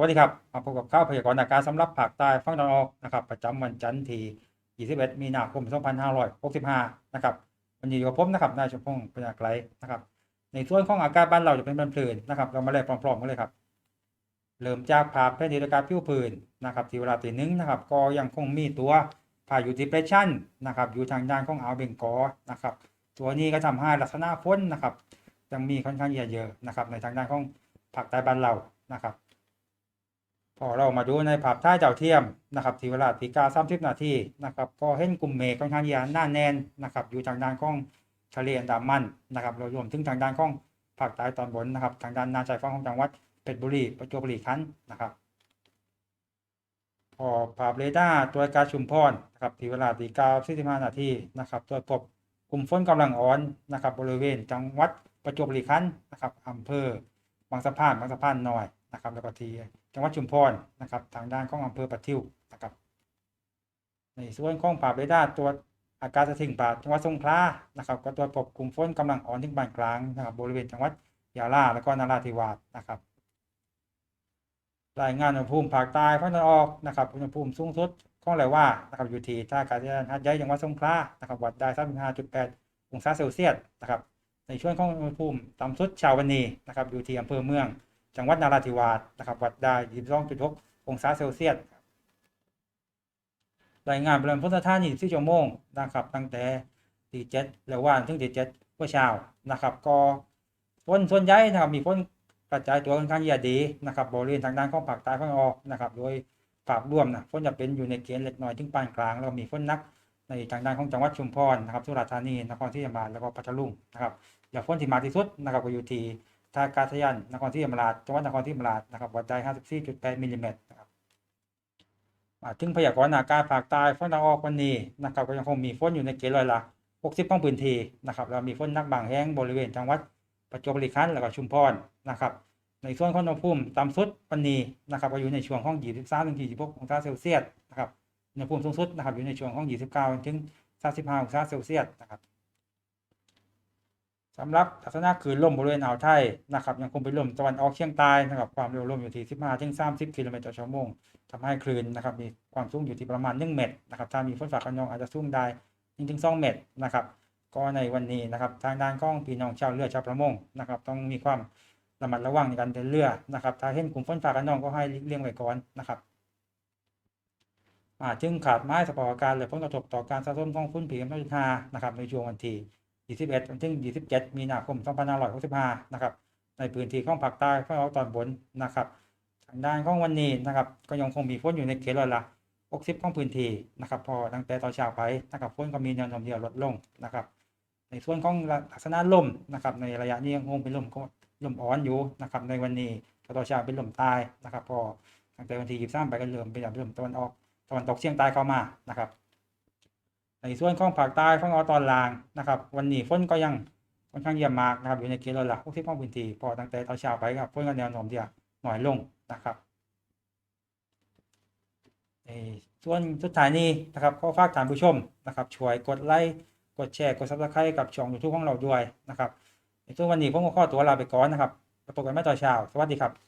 วัสดีครับมาพบกับข่าวพยากรณ์อากาศสำหรับภาคใต้ฝั่งตะวันออกนะครับ ประจำวันจันทร์ที่21มีนาคม 2565 นะครับวันนี้อยู่กับผมนะครับนายชมพงศ์ปัญญาไกลนะครับ ในส่วนของอากาศบ้านเราจะเป็นบรรพลืนนะครับ เรามาเล่นพร้อมๆกันเลยครับ เริ่มจากภาพแผนที่อากาศผิวพื้นนะครับที่เวลาตีหนึ่งนะครับ ก็ยังคงมีตัวพายุดิเพรสชันนะครับ อยู่ทางด้านของอ่าวเบงกอลนะครับ ตัวนี้ก็ทำให้ลักษณะฝนนะครับยังมีค่อนข้างเยอะๆนะครับ ในทางด้านของภาคใต้บ้านเรานะครับ พอเรามาดูในภาพถ่ายดาวเทียมนะครับทีเวลาตีกาสามสิบนาทีนะครับก็เห็นกลุ่มเมฆค่อนข้างที่จะหนาแน่นนะครับอยู่ทางด้านของทะเลอันดามันนะครับเรารวมถึงทางด้านของภาคใต้ตอนบนนะครับ ทางด้านนาชายฝั่งของจังหวัดเพชรบุรีประจวบคีรีขันธ์นะครับ พอภาพเรดาร์ตัวกาศชุมพรนะครับทีเวลาตีกาสี่สิบห้านาทีนะครับตรวจพบกลุ่มฝนกำลังอ่อนนะครับ บริเวณจังหวัดประจวบคีรีขันธ์นะครับอำเภอบางสะพานบางสะพานน้อยนะครับแล้วก็ทีจังหวัดชุมพรนะครับ ทางด้านของอำเภอปะทิวนะครับ ในส่วนของภาเรดาร์ตัวอากาศสิ่งป่าจังหวัดสงขลานะครับ ก็ตรวจพบกลุ่มฝนกำลังอ่อนถึงปานกลางนะครับ บริเวณจังหวัดยะลาและก็นราธิวาสนะครับรายงานอุณหภูมิภาคใต้ภาคตะวันออกนะครับอุณหภูมิสูงสุดของแหลว่านะครับอยู่ที่ท่าอากาศยานหัดใหญ่จังหวัดสงขลานะครับวัดได้35.8 องศาเซลเซียสนะครับในช่วงของอุณหภูมิต่ำสุดเช้าวันนี้นะครับอยู่ที่อำเภอเมือง จังหวัดนราธิวาสนะครับวัดได้22.6องศาเซลเซียสรายงานบริเวณพุทธทาน24ชั่วโมงนะครับตั้งแต่ตีเจ็ดแล้วว่านถึงตีเจ็ดเมื่อเช้านะครับ ก็ฝนส่วนใหญ่นะครับมีฝนกระจายตัวค่อนข้างเยอะดีนะครับบริเวณทางด้านของภาคใต้ภาคออกนะครับ โดยภาพรวมนะฝนจะเป็นอยู่ในเกณฑ์เล็กน้อยถึงปานกลาง แล้วมีฝนนักในทางด้านของจังหวัดชุมพรนะครับสุราษฎร์ธานีนครศรีธรรมราชแล้วก็พัทลุงนะครับอย่าฝนที่มาที่สุดนะครับก็อยู่ที่ ท่าอากาศยานนครศรีธรรมราชจังหวัดนครศรีธรรมราชนะครับวัดได้54.8มิลลิเมตรนะครับมาถึงพยากรณ์อากาศภาคใต้ฝนตะออกวันนี้นะครับก็ยังคงมีฝนอยู่ในเกณฑ์ร้อยละ 60 ของพื้นที่นะครับแล้วมีฝนนักบางแห่งบริเวณจังหวัดประจวบคีรีขันธ์แล้วก็ชุมพรนะครับในส่วนของอุณหภูมิต่ำสุดวันนี้นะครับก็อยู่ในช่วงของ 23ถึง26 องศาเซลเซียสนะครับอุณหภูมิสูงสุดนะครับอยู่ในช่วงของ 29ถึง35 องศาเซลเซียสนะครับ สำหรับลักษณะคลื่นลมบริเวณอ่าวไทยนะครับยังคงเป็นลมตะวันออกเฉียงใต้นะครับความเร็วลมอยู่ที่ 15ถึง30 กิโลเมตรต่อชั่วโมงทำให้คลื่นนะครับมีความสูงอยู่ที่ประมาณ 1 เมตรนะครับถ้ามีฝนฟ้าขนองอาจจะสูงได้1ถึง2เมตรนะครับก็ในวันนี้นะครับทางด้านของพี่น้องชาวเรือชาวประมงนะครับต้องมีความระมัดระวังในการเดินเรือนะครับถ้าเห็นกลุ่มฝนฟ้าขนองก็ให้เลี่ยงไว้ก่อนนะครับอาจึงขาดไม้สภาพอากาศและผลกระทบต่อการสะสมของฝุ่น PM 2.5นะครับในช่วงวันที่ 21ถึง 27 มีนาคม 2565 นะครับ ในพื้นที่ของภาคใต้ภาคตออกตอนบนนะครับ ทางด้านของวันนี้นะครับ ก็ยังคงมีฝนอยู่ในเขตร้อยละ60 ของพื้นที่นะครับ พอตั้งแต่ตอนเช้าไปนะครับฝนก็มีแนวโน้มที่จะลดลงนะครับ ในส่วนของลักษณะลมนะครับ ในระยะนี้ยังคงเป็นลมลมอ่อนอยู่นะครับ ในวันนี้ตอนเช้าเป็นลมใต้นะครับ พอตั้งแต่วันที่ 23 ไปก็เริ่มเป็นลมตะวันออกตะวันตกเฉียงใต้เข้ามานะครับ ในส่วนของภาคใต้ฝั่งออตอนล่างนะครับ วันนี้ฝนก็ยังค่อนข้างเยี่ยมมากนะครับอยู่ในเกณฑ์ร้อยละ60ของพื้นที่พอตั้งแต่ตอนเช้าไปครับฝนก็แนวโน้มที่จะน้อยลงนะครับในส่วนสุดท้ายนี้นะครับก็ฝากท่านผู้ชมนะครับช่วยกดไลค์กดแชร์กดซับสไครต์กับช่องยูทูบของเราด้วยนะครับในส่วนวันนี้ผมก็ขอตัวลาไปก่อนนะครับไปพบกันใหม่ตอนเช้าสวัสดีครับ